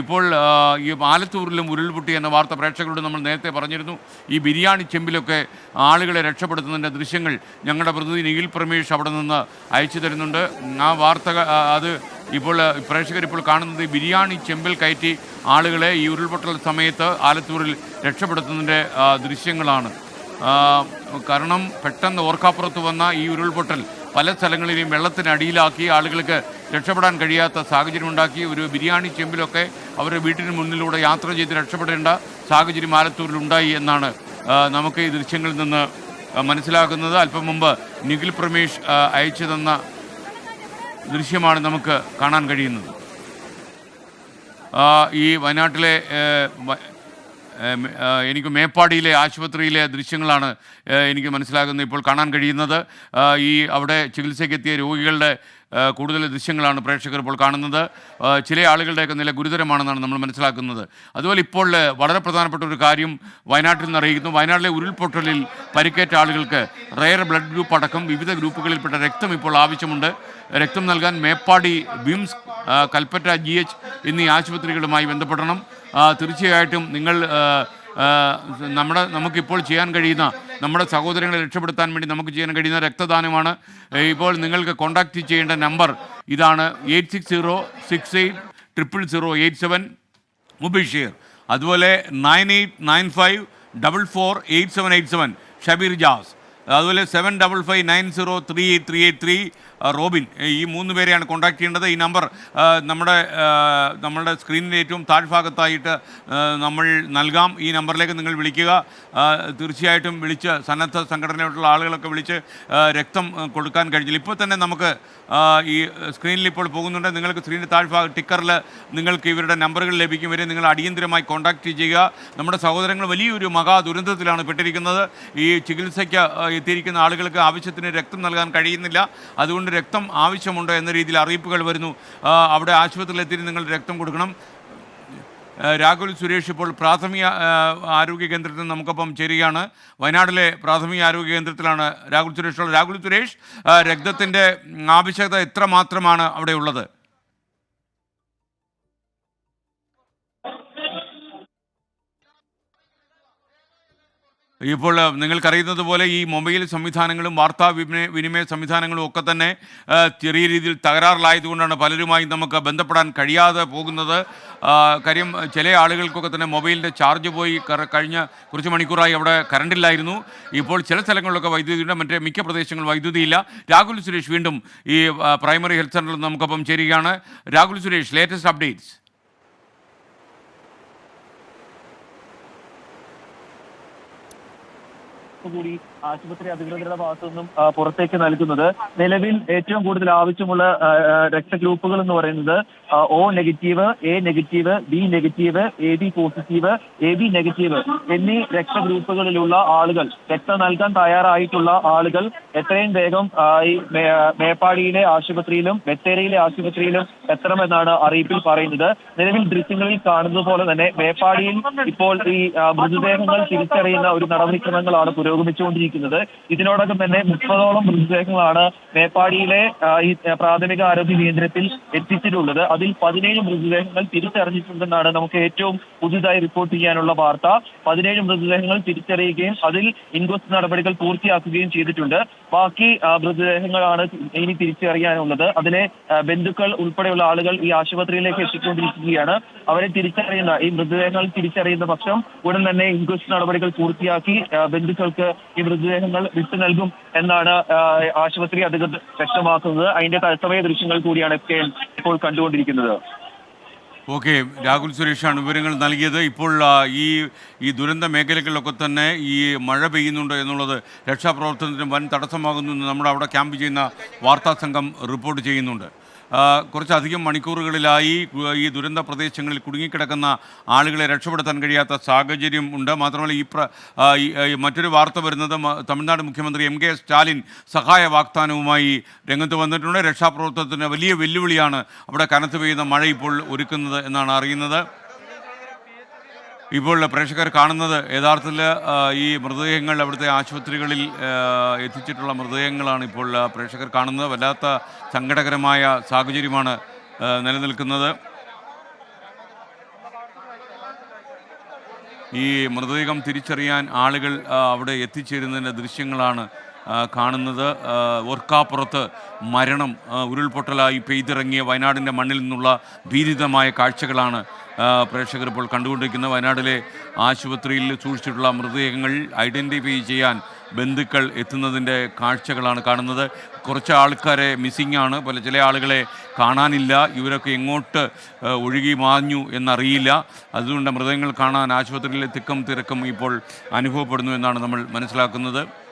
ഇപ്പോൾ ഈ ആലത്തൂരിലും ഉരുൾപൊട്ടി എന്ന വാർത്ത പ്രേക്ഷകരോട് നമ്മൾ നേരത്തെ പറഞ്ഞിരുന്നു. ഈ ബിരിയാണി ചെമ്പിലൊക്കെ ആളുകളെ രക്ഷപ്പെടുത്തുന്നതിന്റെ ദൃശ്യങ്ങൾ ഞങ്ങളുടെ പ്രതിനിധി നിഖിൽ പ്രമേഷ് അവിടെ നിന്ന് അയച്ചു തരുന്നുണ്ട്. ആ വാർത്ത അത് ഇപ്പോൾ പ്രേക്ഷകരിപ്പോൾ കാണുന്നത് ബിരിയാണി ചെമ്പിൽ കയറ്റി ആളുകളെ ഈ ഉരുൾപൊട്ടൽ സമയത്ത് ആലത്തൂരിൽ രക്ഷപ്പെടുത്തുന്നതിന്റെ ദൃശ്യങ്ങളാണ്. കാരണം പെട്ടെന്ന് ഓർക്കാപ്പുറത്ത് വന്ന ഈ ഉരുൾപൊട്ടൽ പല സ്ഥലങ്ങളിലെയും വെള്ളത്തിനടിയിലാക്കി ആളുകൾക്ക് രക്ഷപ്പെടാൻ കഴിയാത്ത സാഹചര്യം ഉണ്ടാക്കി. ഒരു ബിരിയാണി ചെമ്പിലൊക്കെ അവരുടെ വീട്ടിന് മുന്നിലൂടെ യാത്ര ചെയ്ത് രക്ഷപ്പെടേണ്ട സാഹചര്യം ആലത്തൂരിൽ ഉണ്ടായി എന്നാണ് നമുക്ക് ഈ ദൃശ്യങ്ങളിൽ നിന്ന് മനസ്സിലാക്കുന്നത് അല്പം മുമ്പ് നിഖിൽ പ്രമേഷ് അയച്ചു തന്ന ദൃശ്യമാണ് നമുക്ക് കാണാൻ കഴിയുന്നത്. ഈ വയനാട്ടിലെ എനിക്ക് മേപ്പാടിയിലെ ആശുപത്രിയിലെ ദൃശ്യങ്ങളാണ് എനിക്ക് മനസ്സിലാകുന്നത് ഇപ്പോൾ കാണാൻ കഴിയുന്നത്. ഈ അവിടെ ചികിത്സയ്ക്കെത്തിയ രോഗികളുടെ കൂടുതൽ ദൃശ്യങ്ങളാണ് പ്രേക്ഷകർ ഇപ്പോൾ കാണുന്നത്. ചില ആളുകളുടെയൊക്കെ നില ഗുരുതരമാണെന്നാണ് നമ്മൾ മനസ്സിലാക്കുന്നത്. അതുപോലെ ഇപ്പോൾ വളരെ പ്രധാനപ്പെട്ട ഒരു കാര്യം വയനാട്ടിൽ നിന്ന് അറിയിക്കുന്നു. വയനാട്ടിലെ ഉരുൾപൊട്ടലിൽ പരിക്കേറ്റ ആളുകൾക്ക് റയർ ബ്ലഡ് ഗ്രൂപ്പ് അടക്കം വിവിധ ഗ്രൂപ്പുകളിൽപ്പെട്ട രക്തം ഇപ്പോൾ ആവശ്യമുണ്ട്. രക്തം നൽകാൻ മേപ്പാടി ബിംസ് കൽപ്പറ്റ ജി എച്ച് എന്നീ ആശുപത്രികളുമായി ബന്ധപ്പെടണം. തീർച്ചയായിട്ടും നിങ്ങൾ നമ്മുടെ നമുക്കിപ്പോൾ ചെയ്യാൻ കഴിയുന്ന നമ്മുടെ സഹോദരങ്ങളെ രക്ഷപ്പെടുത്താൻ വേണ്ടി നമുക്ക് ചെയ്യാൻ കഴിയുന്ന രക്തദാനമാണ്. ഇപ്പോൾ നിങ്ങൾക്ക് കോൺടാക്റ്റ് ചെയ്യേണ്ട നമ്പർ ഇതാണ് eight six zero six eight triple zero eight seven Mubisheer അതുപോലെ nine eight nine five double four eight seven eight seven Shabeer Jas അതുപോലെ seven double five nine zero three eight three eight three Robin ഈ മൂന്ന് പേരെയാണ് contact ചെയ്യേണ്ടത്. ഈ number നമ്മുടെ നമ്മുടെ സ്ക്രീനിന്റെ ഏറ്റവും താഴ്ഭാഗത്തായിട്ട് നമ്മൾ നൽകാം. ഈ നമ്പറിലേക്ക് നിങ്ങൾ വിളിക്കുക. തീർച്ചയായിട്ടും വിളിച്ച് സന്നദ്ധ സംഘടനയോടുള്ള ആളുകളൊക്കെ വിളിച്ച് രക്തം കൊടുക്കാൻ കഴിഞ്ഞില്ല ഇപ്പോൾ തന്നെ നമുക്ക് ഈ സ്ക്രീനിൽ ഇപ്പോൾ പോകുന്നുണ്ട്. നിങ്ങൾക്ക് സ്ക്രീനിന്റെ താഴ്ഭാഗം ടിക്കറിൽ നിങ്ങൾക്ക് ഇവരുടെ നമ്പറുകൾ ലഭിക്കും. വരെ നിങ്ങൾ അടിയന്തിരമായി കോൺടാക്റ്റ് ചെയ്യുക. നമ്മുടെ സഹോദരങ്ങൾ വലിയൊരു മഹാ ദുരന്തത്തിലാണ് പെട്ടിരിക്കുന്നത്. ഈ ചികിത്സയ്ക്ക് എത്തിയിരിക്കുന്ന ആളുകൾക്ക് ആവശ്യത്തിന് രക്തം നൽകാൻ കഴിയുന്നില്ല. അതുകൊണ്ട് രക്തം ആവശ്യമുണ്ടോ എന്ന രീതിയിൽ അറിയിപ്പുകൾ വരുന്നു. അവിടെ ആശുപത്രിയിൽ എത്തി നിങ്ങൾ രക്തം കൊടുക്കണം. രാഹുൽ സുരേഷ് ഇപ്പോൾ പ്രാഥമിക ആരോഗ്യ കേന്ദ്രത്തിൽ നമുക്കൊപ്പം ചേരുകയാണ്. വയനാട്ടിലെ പ്രാഥമിക ആരോഗ്യ കേന്ദ്രത്തിലാണ് രാഹുൽ സുരേഷ് രാഹുൽ സുരേഷ് രക്തത്തിന്റെ ആവശ്യകത എത്ര മാത്രമാണ് അവിടെ ഉള്ളത് ഇപ്പോൾ നിങ്ങൾക്കറിയുന്നത് പോലെ ഈ മൊബൈൽ സംവിധാനങ്ങളും വാർത്താ വിനിമയ സംവിധാനങ്ങളും ഒക്കെ തന്നെ ചെറിയ രീതിയിൽ തകരാറിലായതുകൊണ്ടാണ് പലരുമായി നമുക്ക് ബന്ധപ്പെടാൻ കഴിയാതെ പോകുന്നത്. കാര്യം ചില ആളുകൾക്കൊക്കെ തന്നെ മൊബൈലിന്റെ ചാർജ് പോയി കഴിഞ്ഞ കുറച്ച് മണിക്കൂറായി അവിടെ കറണ്ടില്ലായിരുന്നു. ഇപ്പോൾ ചില സ്ഥലങ്ങളിലൊക്കെ വൈദ്യുതിയുണ്ട് മറ്റേ മിക്ക പ്രദേശങ്ങളും വൈദ്യുതിയില്ല. രാഹുൽ സുരേഷ് വീണ്ടും ഈ പ്രൈമറി ഹെൽത്ത് സെന്ററിൽ നമുക്കൊപ്പം ചേരുകയാണ്. രാഹുൽ സുരേഷ് ലേറ്റസ്റ്റ് അപ്ഡേറ്റ്സ് こもり ആശുപത്രി അധികൃതരുടെ ഭാഗത്തു നിന്നും പുറത്തേക്ക് നൽകുന്നത്. നിലവിൽ ഏറ്റവും കൂടുതൽ ആവശ്യമുള്ള രക്തഗ്രൂപ്പുകൾ എന്ന് പറയുന്നത് O negative A negative B negative A B positive A B negative എന്നീ രക്തഗ്രൂപ്പുകളിലുള്ള ആളുകൾ രക്തം നൽകാൻ തയ്യാറായിട്ടുള്ള ആളുകൾ എത്രയും വേഗം ഈ മേപ്പാടിയിലെ ആശുപത്രിയിലും ബത്തേരിയിലെ ആശുപത്രിയിലും എത്തണമെന്നാണ് അറിയിപ്പിൽ പറയുന്നത്. നിലവിൽ ദൃശ്യങ്ങളിൽ കാണുന്നത് പോലെ തന്നെ മേപ്പാടിയിൽ ഇപ്പോൾ ഈ മൃതദേഹങ്ങൾ തിരിച്ചറിയുന്ന ഒരു നടപടിക്രമങ്ങളാണ് പുരോഗമിച്ചുകൊണ്ടിരിക്കുന്നത്. ഇതിനോടകം തന്നെ മുപ്പതോളം മൃതദേഹങ്ങളാണ് മേപ്പാടിയിലെ ഈ പ്രാഥമിക ആരോഗ്യ കേന്ദ്രത്തിൽ എത്തിച്ചിട്ടുള്ളത്. അതിൽ പതിനേഴ് മൃതദേഹങ്ങൾ തിരിച്ചറിഞ്ഞിട്ടുണ്ടെന്നാണ് നമുക്ക് ഏറ്റവും പുതുതായി റിപ്പോർട്ട് ചെയ്യാനുള്ള വാർത്ത. പതിനേഴ് മൃതദേഹങ്ങൾ തിരിച്ചറിയുകയും അതിൽ ഇൻക്വസ്റ്റ് നടപടികൾ പൂർത്തിയാക്കുകയും ചെയ്തിട്ടുണ്ട്. ബാക്കി മൃതദേഹങ്ങളാണ് ഇനി തിരിച്ചറിയാനുള്ളത്. അതിലെ ബന്ധുക്കൾ ഉൾപ്പെടെയുള്ള ആളുകൾ ഈ ആശുപത്രിയിലേക്ക് എത്തിക്കൊണ്ടിരിക്കുകയാണ്. അവരെ തിരിച്ചറിയുന്ന ഈ മൃതദേഹങ്ങൾ തിരിച്ചറിയുന്ന പക്ഷം ഉടൻ തന്നെ ഇൻക്വസ്റ്റ് നടപടികൾ പൂർത്തിയാക്കി ബന്ധുക്കൾക്ക് ഈ മൃതദേഹങ്ങൾ വിട്ടു നൽകും എന്നാണ് ആശുപത്രി അധികൃതർ വ്യക്തമാക്കുന്നത്. അതിന്റെ തത്സമയ ദൃശ്യങ്ങൾ കൂടിയാണ് എഫ് കെ ഇപ്പോൾ കണ്ടുകൊണ്ടിരിക്കുന്നത്. ഓക്കെ രാഹുൽ സുരേഷാണ് വിവരങ്ങൾ നൽകിയത്. ഇപ്പോൾ ഈ ഈ ദുരന്ത മേഖലകളിലൊക്കെ തന്നെ ഈ മഴ പെയ്യുന്നുണ്ട് എന്നുള്ളത് രക്ഷാപ്രവർത്തനത്തിന് വൻ തടസ്സമാകുന്നു നമ്മുടെ അവിടെ ക്യാമ്പ് ചെയ്യുന്ന വാർത്താ സംഘം റിപ്പോർട്ട് ചെയ്യുന്നുണ്ട്. കുറച്ചധികം മണിക്കൂറുകളിലായി ഈ ദുരന്ത പ്രദേശങ്ങളിൽ കുടുങ്ങിക്കിടക്കുന്ന ആളുകളെ രക്ഷപ്പെടുത്താൻ കഴിയാത്ത സാഹചര്യം ഉണ്ട്. മാത്രമല്ല ഈ മറ്റൊരു വാർത്ത വരുന്നത് തമിഴ്നാട് മുഖ്യമന്ത്രി എം കെ സ്റ്റാലിൻ സഹായ വാഗ്ദാനവുമായി രംഗത്ത് വന്നിട്ടുണ്ട്. രക്ഷാപ്രവർത്തനത്തിന് വലിയ വെല്ലുവിളിയാണ് അവിടെ കനത്ത് പെയ്യുന്ന മഴ ഇപ്പോൾ ഒരുക്കുന്നത് എന്നാണ് അറിയുന്നത്. ഇപ്പോഴുള്ള പ്രേക്ഷകർ കാണുന്നത് യഥാർത്ഥത്തിൽ ഈ മൃതദേഹങ്ങൾ അവിടുത്തെ ആശുപത്രികളിൽ എത്തിച്ചിട്ടുള്ള മൃതദേഹങ്ങളാണ് ഇപ്പോൾ പ്രേക്ഷകർ കാണുന്നത്. വല്ലാത്ത സങ്കടകരമായ സാഹചര്യമാണ് നിലനിൽക്കുന്നത്. ഈ മൃതദേഹം തിരിച്ചറിയാൻ ആളുകൾ അവിടെ എത്തിച്ചേരുന്നതിന്റെ ദൃശ്യങ്ങളാണ് കാണുന്നത് ഒർക്കാപ്പുറത്ത് മരണം ഉരുൾപൊട്ടലായി പെയ്തിറങ്ങിയ വയനാടിന്റെ മണ്ണിൽ നിന്നുള്ള ഭീതിതമായ കാഴ്ചകളാണ് പ്രേക്ഷകർ ഇപ്പോൾ കണ്ടുകൊണ്ടിരിക്കുന്നത്. വയനാട്ടിലെ ആശുപത്രിയിൽ സൂക്ഷിച്ചിട്ടുള്ള മൃതദേഹങ്ങൾ ഐഡന്റിഫൈ ചെയ്യാൻ ബന്ധുക്കൾ എത്തുന്നതിന്റെ കാഴ്ചകളാണ് കാണുന്നത്. കുറച്ച് ആൾക്കാരെ മിസ്സിംഗ് ആണ്. പല ചില ആളുകളെ കാണാനില്ല. ഇവരൊക്കെ എങ്ങോട്ട് ഒഴുകി മാഞ്ഞു എന്നറിയില്ല. അതുകൊണ്ട് മൃതദേഹങ്ങൾ കാണാൻ ആശുപത്രിയിലെ തിക്കം തിരക്കും ഇപ്പോൾ അനുഭവപ്പെടുന്നു എന്നാണ് നമ്മൾ മനസ്സിലാക്കുന്നത്.